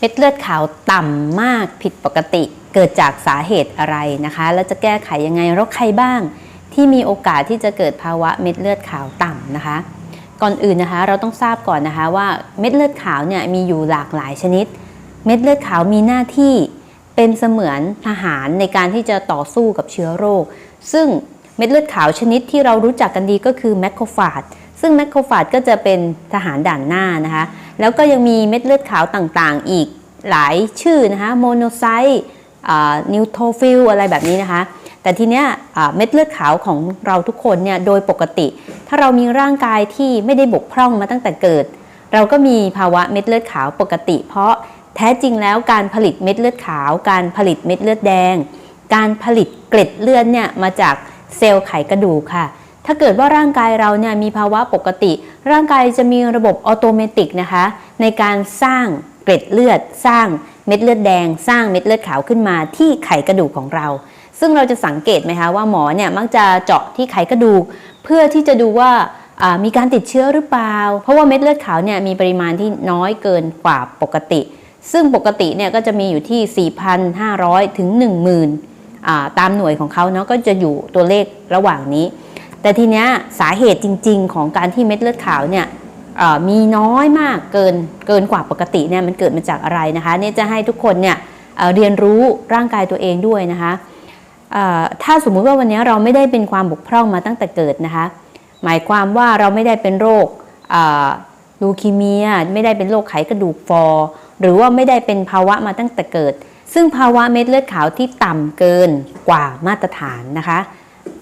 เม็ดเลือดขาวต่ำมากผิดปกติ เกิดจากสาเหตุอะไรนะคะ แล้วจะแก้ไขยังไงแล้วใครบ้าง ที่มีโอกาสที่จะเกิดภาวะเม็ดเลือดขาวต่ำนะคะ ก่อนอื่นนะคะ เราต้องทราบก่อนนะคะว่าเม็ดเลือดขาวเนี่ยมีอยู่หลากหลายชนิด เม็ดเลือดขาวมีหน้าที่เป็นเสมือนทหารในการที่จะต่อสู้กับเชื้อโรค ซึ่งเม็ดเลือดขาวชนิดที่เรารู้จักกันดีก็คือแมคโครฟาจซึ่งแมคโครฟาจก็จะเป็นทหารด่านหน้านะคะ แล้วก็ยังมีเม็ดเลือดขาวต่างๆ อีกหลายชื่อนะคะโมโนไซต์นิวโทฟิลอะไรแบบนี้นะคะ แต่ทีเนี้ยเม็ดเลือดขาวของเราทุกคนเนี่ยโดยปกติ ถ้าเรามีร่างกายที่ไม่ได้บกพร่องมาตั้งแต่เกิด เราก็มีภาวะเม็ดเลือดขาวปกติ เพราะแท้จริงแล้วการผลิตเม็ดเลือดขาว การผลิตเม็ดเลือดแดง การผลิตเกล็ดเลือดเนี่ยมาจากเซลล์ไขกระดูกค่ะ ถ้าเกิดว่าร่างกายเราเนี่ยมีภาวะปกติ ร่างกายจะมีระบบออโตเมติกนะคะ ในการสร้างเกล็ดเลือด สร้างเม็ดเลือดแดง สร้างเม็ดเลือดขาวขึ้นมาที่ไขกระดูกของเรา ซึ่งเราจะสังเกตไหมคะว่าหมอเนี่ยมักจะเจาะที่ไขกระดูก เพื่อที่จะดูว่ามีการติดเชื้อหรือเปล่า เพราะว่าเม็ดเลือดขาวเนี่ยมีปริมาณที่น้อยเกินกว่าปกติ ซึ่งปกติเนี่ยก็จะมีอยู่ที่ 4,500 ถึง 10,000อ่าตามหน่วยของเขาเนาะก็จะอยู่ตัวเลขระหว่างนี้ แต่ทีเนี้ยสาเหตุจริง ๆ ของการที่เม็ดเลือดขาวเนี่ยมีน้อยมากเกินเกินกว่าปกติเนี่ยมันเกิดมาจากอะไรนะคะเนี่ยจะให้ทุกคนเนี่ยเเรียนรู้ร่างกายตัวเองด้วยนะคะถ้าสมมุติว่าวันนี้เราไม่ได้เป็นความบกพร่องมาตั้งแต่เกิดนะคะหมายความว่าเราไม่ได้เป็นโรคลูคีเมีย ไม่ได้เป็นโรคไขกระดูกฟอหรือว่าไม่ได้เป็นภาวะมาตั้งแต่เกิด ซึ่งภาวะเม็ดเลือดขาวที่ต่ำเกินกว่ามาตรฐานนะคะ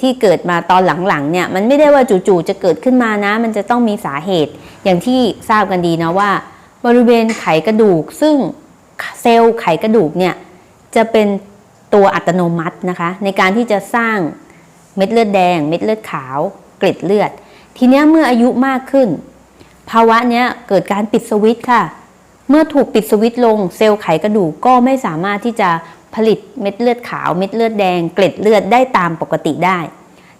ที่เกิดมาตอนหลังๆเนี่ยมันไม่ได้ว่าจู่ๆจะเกิดขึ้นมานะ มันจะต้องมีสาเหตุอย่างที่ทราบกันดีนะว่า บริเวณไขกระดูก ซึ่งเซลล์ไขกระดูกเนี่ยจะเป็นตัวอัตโนมัตินะคะ ในการที่จะสร้างเม็ดเลือดแดง เม็ดเลือดขาว เกล็ดเลือด ทีนี้เมื่ออายุมากขึ้น ภาวะเนี้ยเกิดการปิดสวิตช์ค่ะ เมื่อถูกปิดสวิตช์ลง เซลล์ไขกระดูกก็ไม่สามารถที่จะ ผลิตเม็ดเลือดขาวเม็ดเลือดแดง เกล็ดเลือดได้ตามปกติได้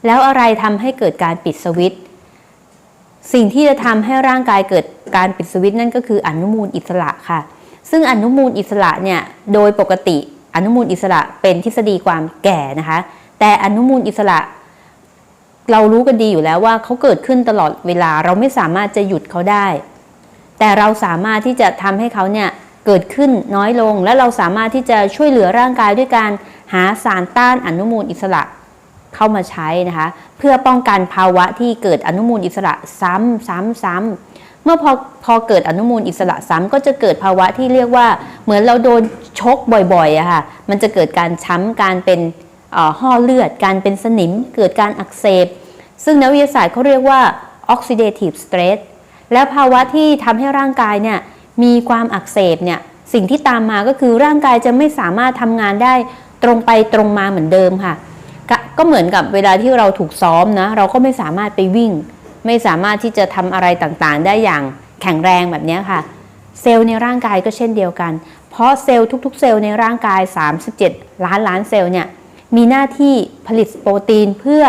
แล้วอะไรทำให้เกิดการปิดสวิตช์สิ่งที่จะทำให้ร่างกายเกิดการปิดสวิตช์นั่นก็คืออนุมูลอิสระค่ะ ซึ่งอนุมูลอิสระเนี่ยโดยปกติอนุมูลอิสระเป็นทฤษฎีความแก่นะคะ แต่อนุมูลอิสระ เรารู้กันดีอยู่แล้วว่าเขาเกิดขึ้นตลอดเวลาเราไม่สามารถจะหยุดเขาได้ แต่เราสามารถที่จะทำให้เขาเนี่ย เกิดขึ้นน้อยลง และเราสามารถที่จะช่วยเหลือร่างกายด้วยการหาสารต้านอนุมูลอิสระเข้ามาใช้นะคะ เพื่อป้องกันภาวะที่เกิดอนุมูลอิสระซ้ำซ้ำซ้ำเมื่อพอพอเกิดอนุมูลอิสระซ้ำก็จะเกิดภาวะที่เรียกว่าเหมือนเราโดนชกบ่อยๆอะค่ะมันจะเกิดการช้ำการเป็นห่อเลือด การเป็นสนิม เกิดการอักเสบ ซึ่งนักวิทยาศาสตร์เขาเรียกว่า oxidative stress และภาวะที่ทำให้ร่างกายเนี่ย มีความอักเสบเนี่ยสิ่งที่ตามมาก็คือร่างกายจะไม่สามารถทำงานได้ตรงไปตรงมาเหมือนเดิมค่ะกก็เหมือนกับเวลาที่เราถูกซ้อมนะเราก็ไม่สามารถไปวิ่ง ไม่สามารถที่จะทำอะไรต่างๆ ได้อย่างแข็งแรงแบบนี้ค่ะ เซลล์ในร่างกายก็เช่นเดียวกัน เพราะเซลล์ทุกๆ เซลล์ในร่างกาย 37 ล้านล้านเซลล์เนี่ยมีหน้าที่ผลิตโปรตีนเพื่อ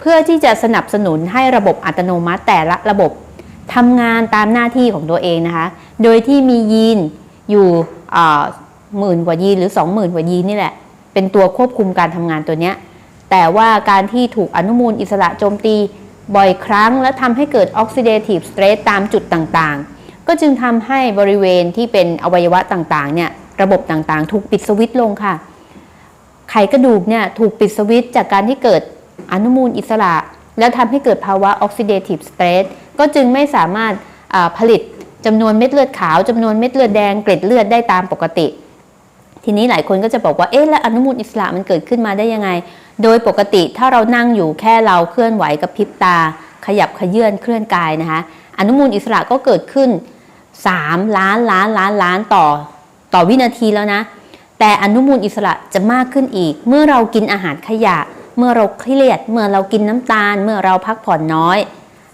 เพื่อที่จะสนับสนุนให้ระบบอัตโนมัติแต่ละระบบ ทำงานตามหน้าที่ของตัวเองนะคะ โดยที่มียีนอยู่หมื่นกว่ายีนหรือ 20,000 กว่ายีนนี่แหละ เป็นตัวควบคุมการทำงานตัวเนี้ย แต่ว่าการที่ถูกอนุมูลอิสระโจมตีบ่อยครั้ง และทำให้เกิดออกซิเดทีฟสเตรสตามจุดต่างๆ ก็จึงทำให้บริเวณที่เป็นอวัยวะต่างๆเนี่ยระบบต่างๆ ถูกปิดสวิตช์ลงค่ะ ไขกระดูกเนี่ยถูกปิดสวิตช์จากการที่เกิดอนุมูลอิสระ แล้วทำให้เกิดภาวะออกซิเดทีฟสเตรส ก็จึงไม่สามารถผลิตจำนวนเม็ดเลือดขาวจำนวนเม็ดเลือดแดงเกล็ดเลือดได้ตามปกติ ทีนี้หลายคนก็จะบอกว่าเอ๊ะแล้วอนุมูลอิสระมันเกิดขึ้นมาได้ยังไง โดยปกติถ้าเรานั่งอยู่แค่เราเคลื่อนไหวกับพริบตา ขยับขยื่นเคลื่อนกายนะคะอนุมูลอิสระก็เกิดขึ้น 3 ล้านล้านล้านล้านต่อ ต่อวินาทีแล้วนะ แต่อนุมูลอิสระจะมากขึ้นอีก เมื่อเรากินอาหารขยะ เมื่อเราเครียด เมื่อเรากินน้ำตาล เมื่อเราพักผ่อนน้อย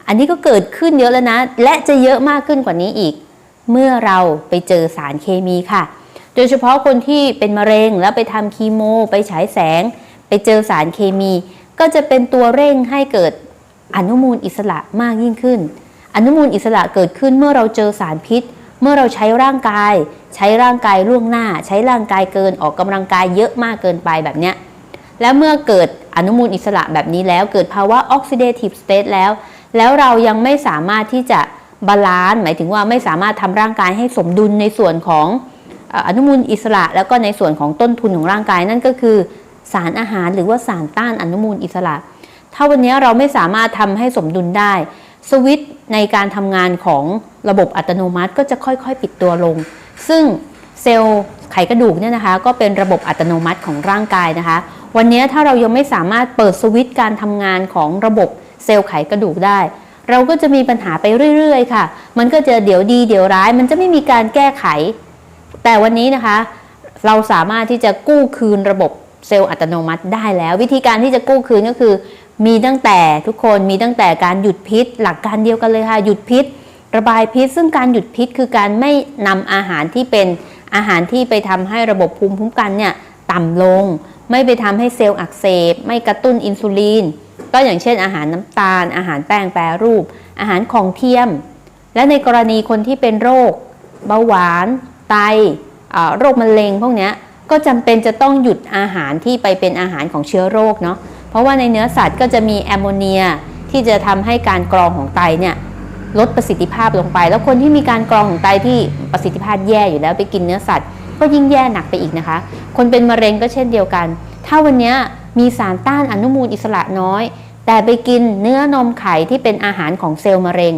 อันนี้ก็เกิดขึ้นเยอะแล้วนะ และจะเยอะมากขึ้นกว่านี้อีก เมื่อเราไปเจอสารเคมีค่ะ โดยเฉพาะคนที่เป็นมะเร็งแล้วไปทำคีโม ไปฉายแสง ไปเจอสารเคมี ก็จะเป็นตัวเร่งให้เกิดอนุมูลอิสระมากยิ่งขึ้น อนุมูลอิสระเกิดขึ้นเมื่อเราเจอสารพิษ เมื่อเราใช้ร่างกาย ใช้ร่างกายล่วงหน้า ใช้ร่างกายเกินออกกำลังกายเยอะมากเกินไปแบบเนี้ยแล้วเมื่อเกิดอนุมูลอิสระแบบนี้แล้วเกิดภาวะ oxidative state แล้ว แล้วเรายังไม่สามารถที่จะบาลานซ์หมายถึงว่าไม่สามารถทำร่างกายให้สมดุลในส่วนของอนุมูลอิสระ แล้วก็ในส่วนของต้นทุนของร่างกายนั่นก็คือสารอาหารหรือว่าสารต้านอนุมูลอิสระ ถ้าวันนี้เราไม่สามารถทำให้สมดุลได้ สวิตในการทำงานของระบบอัตโนมัติก็จะค่อยๆ ปิดตัวลง ซึ่งเซลล์ไขกระดูกเนี่ยนะคะ ก็เป็นระบบอัตโนมัติของร่างกายนะคะ วันนี้ถ้าเรายังไม่สามารถเปิดสวิตการทำงานของระบบ เซลล์ไขกระดูกได้ เราก็จะมีปัญหาไปเรื่อยๆ ค่ะ มันก็จะเดี๋ยวดีเดี๋ยวร้าย มันจะไม่มีการแก้ไข แต่วันนี้นะคะ เราสามารถที่จะกู้คืนระบบเซลล์อัตโนมัติได้แล้ว วิธีการที่จะกู้คืนก็คือ มีตั้งแต่ทุกคนมีตั้งแต่การหยุดพิษ หลักการเดียวกันเลยค่ะหยุดพิษ ระบายพิษ ซึ่งการหยุดพิษคือการไม่นำอาหารที่เป็นอาหารที่ไปทำให้ระบบภูมิคุ้มกันเนี่ยต่ำลง ไม่ไปทำให้เซลล์อักเสบ ไม่กระตุ้นอินซูลิน ก็อย่างเช่น อาหารน้ำตาล อาหารแป้งแปรรูป อาหารของเทียม และในกรณีคนที่เป็นโรค เบาหวาน ไตโรคมะเร็งพวกนี้ก็จำเป็นจะต้องหยุดอาหารที่ไปเป็นอาหารของเชื้อโรคเนาะเพราะว่าในเนื้อสัตว์ก็จะมีแอมโมเนียที่จะทำให้การกรองของไตเนี่ยลดประสิทธิภาพลงไป แล้วคนที่มีการกรองของไตที่ประสิทธิภาพแย่อยู่แล้วไปกินเนื้อสัตว์ ก็ยิ่งแย่หนักไปอีกนะคะ คนเป็นมะเร็งก็เช่นเดียวกัน ถ้าวันนี้ มีสารต้านอนุมูลอิสระน้อย แต่ไปกินเนื้อนมไข่ที่เป็นอาหารของเซลล์มะเร็ง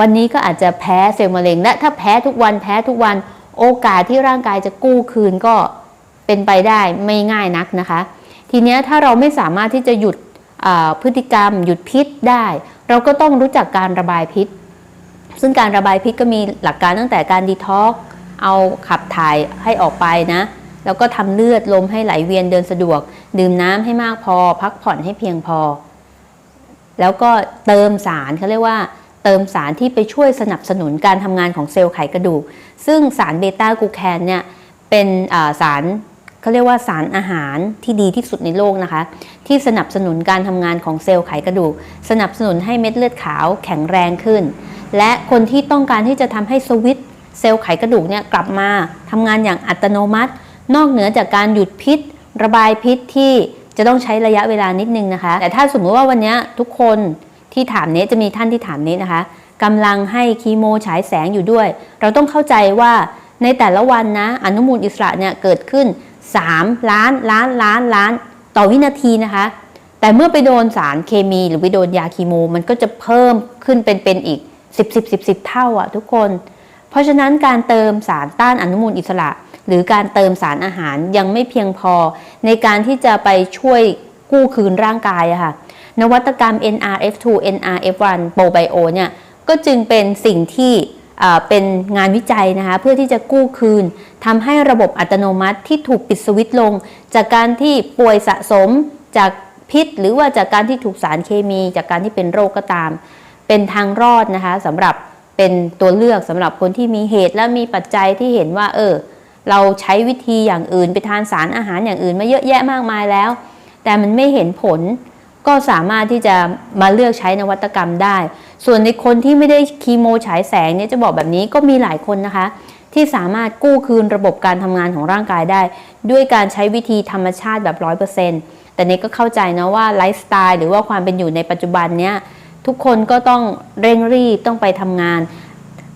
วันนี้ก็อาจจะแพ้เซลล์มะเร็ง และถ้าแพ้ทุกวันแพ้ทุกวันโอกาสที่ร่างกายจะกู้คืนก็เป็นไปได้ไม่ง่ายนักนะคะ ทีนี้ถ้าเราไม่สามารถที่จะหยุดพฤติกรรม หยุดพิษได้ เราก็ต้องรู้จักการระบายพิษ ซึ่งการระบายพิษก็มีหลักการตั้งแต่การดีท็อกเอาขับถ่ายให้ออกไปนะ แล้วก็ทำเลือดลมให้ไหลเวียนเดินสะดวก ดื่มน้ำให้มากพอ พักผ่อนให้เพียงพอ แล้วก็เติมสารเขาเรียกว่าเติมสารที่ไปช่วยสนับสนุนการทำงานของเซลล์ไขกระดูก ซึ่งสารเบต้ากูแคนเนี่ยเป็นสารเขาเรียกว่าสารอาหารที่ดีที่สุดในโลกนะคะ ที่สนับสนุนการทำงานของเซลล์ไขกระดูก สนับสนุนให้เม็ดเลือดขาวแข็งแรงขึ้น และคนที่ต้องการที่จะทำให้สวิตเซลล์ไขกระดูกเนี่ยกลับมาทำงานอย่างอัตโนมัติ นอกเหนือจากการหยุดพิษ ระบายพิษที่จะต้องใช้ระยะเวลานิดนึงนะคะ แต่ถ้าสมมติว่าวันนี้ทุกคนที่ถามนี้จะมีท่านที่ถามนี้นะคะกำลังให้คีโมฉายแสงอยู่ด้วย เราต้องเข้าใจว่าในแต่ละวันนะอนุมูลอิสระเนี่ยเกิดขึ้น 3 ล้านล้านล้านล้านต่อวินาทีนะคะ แต่เมื่อไปโดนสารเคมีหรือไปโดนยาคีโม มันก็จะเพิ่มขึ้นเป็นเป็นอีก 10 10 10 10 เท่าอะทุกคน เพราะฉะนั้นการเติมสารต้านอนุมูลอิสระ หรือการเติมสารอาหารยังไม่เพียงพอ ในการที่จะไปช่วยกู้คืนร่างกายอะค่ะ นวัตกรรม NRF2 NRF1 Probio เนี่ยก็จึงเป็นสิ่งที่เป็นงานวิจัยนะคะเพื่อที่จะกู้คืนทำให้ระบบอัตโนมัติที่ถูกปิดสวิตช์ลง จากการที่ป่วยสะสมจากพิษ หรือว่าจากการที่ถูกสารเคมี จากการที่เป็นโรคก็ตาม เป็นทางรอดนะคะสำหรับเป็นตัวเลือกสำหรับคนที่มีเหตุและมีปัจจัยที่เห็นว่าเออ เราใช้วิธีอย่างอื่นไปทานสารอาหารอย่างอื่นมาเยอะแยะมากมายแล้ว แต่มันไม่เห็นผลก็สามารถที่จะมาเลือกใช้นวัตกรรมได้ ส่วนในคนที่ไม่ได้คีโมฉายแสงเนี่ยจะบอกแบบนี้ก็มีหลายคนนะคะ ที่สามารถกู้คืนระบบการทำงานของร่างกายได้ ด้วยการใช้วิธีธรรมชาติแบบร้อยเปอร์เซ็นต์แต่เนี้ก็เข้าใจนะว่าไลฟ์สไตล์หรือว่าความเป็นอยู่ในปัจจุบันเนี้ยทุกคนก็ต้องเร่งรีบต้องไปทำงาน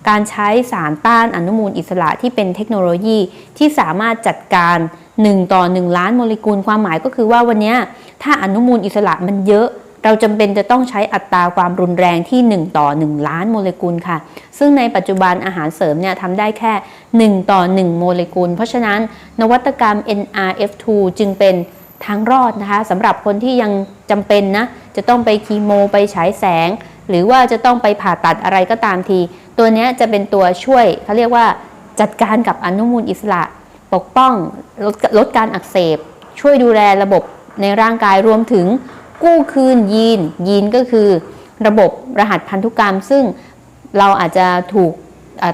การใช้สารต้านอนุมูลอิสระที่เป็นเทคโนโลยีที่สามารถจัดการ 1 ต่อ 1 ล้านโมเลกุลความหมายก็คือว่าวันนี้ถ้าอนุมูลอิสระมันเยอะ เราจำเป็นจะต้องใช้อัตราความรุนแรงที่ 1 ต่อ 1 ล้านโมเลกุลค่ะ ซึ่งในปัจจุบันอาหารเสริมเนี่ยทำได้แค่ 1 ต่อ 1 โมเลกุล เพราะฉะนั้นนวัตกรรม NRF2 จึงเป็นทางรอดนะคะสำหรับคนที่ยังจำเป็นนะจะต้องไปคีโม ไปฉายแสง หรือว่าจะต้องไปผ่าตัดอะไรก็ตามที ตัวนี้จะเป็นตัวช่วยเขาเรียกว่าจัดการกับอนุมูลอิสระ ปกป้องลดลดการอักเสบ ช่วยดูแลระบบในร่างกายรวมถึงกู้คืนยีน ยีนก็คือ ระบบรหัสพันธุกรรม ซึ่งเราอาจจะถูก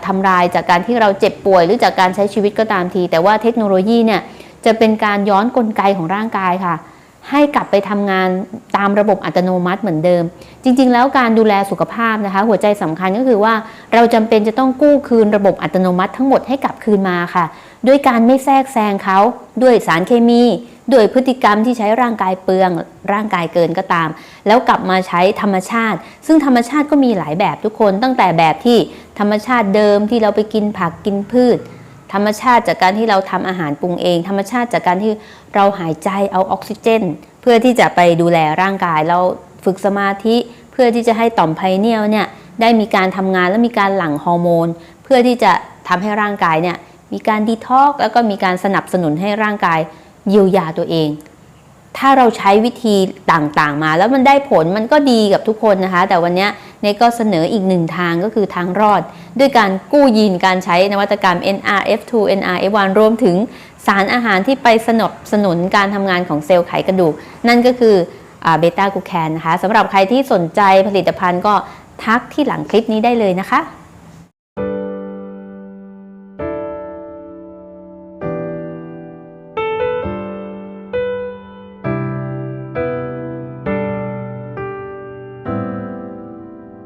ทำลายจากการที่เราเจ็บป่วย หรือจากการใช้ชีวิตก็ตามที แต่ว่าเทคโนโลยีเนี่ยจะเป็นการย้อนกลไกของร่างกายค่ะ ให้กลับไปทำงานตามระบบอัตโนมัติเหมือนเดิม จริง ๆ แล้วการดูแลสุขภาพนะคะ หัวใจสำคัญก็คือว่าเราจำเป็นจะต้องกู้คืนระบบอัตโนมัติทั้งหมดให้กลับคืนมาค่ะ ด้วยการไม่แทรกแซงเขาด้วยสารเคมีด้วยพฤติกรรมที่ใช้ร่างกายเปลืองร่างกายเกินก็ตาม แล้วกลับมาใช้ธรรมชาติ ซึ่งธรรมชาติก็มีหลายแบบทุกคนตั้งแต่แบบที่ธรรมชาติเดิมที่เราไปกินผักกินพืช ธรรมชาติจากการที่เราทำอาหารปรุงเอง ธรรมชาติจากการที่เราหายใจเอาออกซิเจน เพื่อที่จะไปดูแลร่างกายเราฝึกสมาธิ เพื่อที่จะให้ต่อมไพเนียลเนี่ยได้มีการทำงานและมีการหลั่งฮอร์โมน เพื่อที่จะทำให้ร่างกายเนี่ยมีการดีท็อกแล้วก็มีการสนับสนุนให้ร่างกายเยียวยาตัวเอง ถ้าเราใช้วิธีต่างๆ มาแล้วมันได้ผลมันก็ดีกับทุกคนนะคะ แต่วันนี้เนก็เสนออีกหนึ่งทางก็คือทางรอด ด้วยการกู้ยีนการใช้นวัตกรรม NRF2 NRF1 รวมถึงสารอาหารที่ไปสนับสนุนการทำงานของเซลล์ไขกระดูก นั่นก็คือเบต้ากูแคนนะคะสำหรับใครที่สนใจผลิตภัณฑ์ก็ทักที่หลังคลิปนี้ได้เลยนะคะ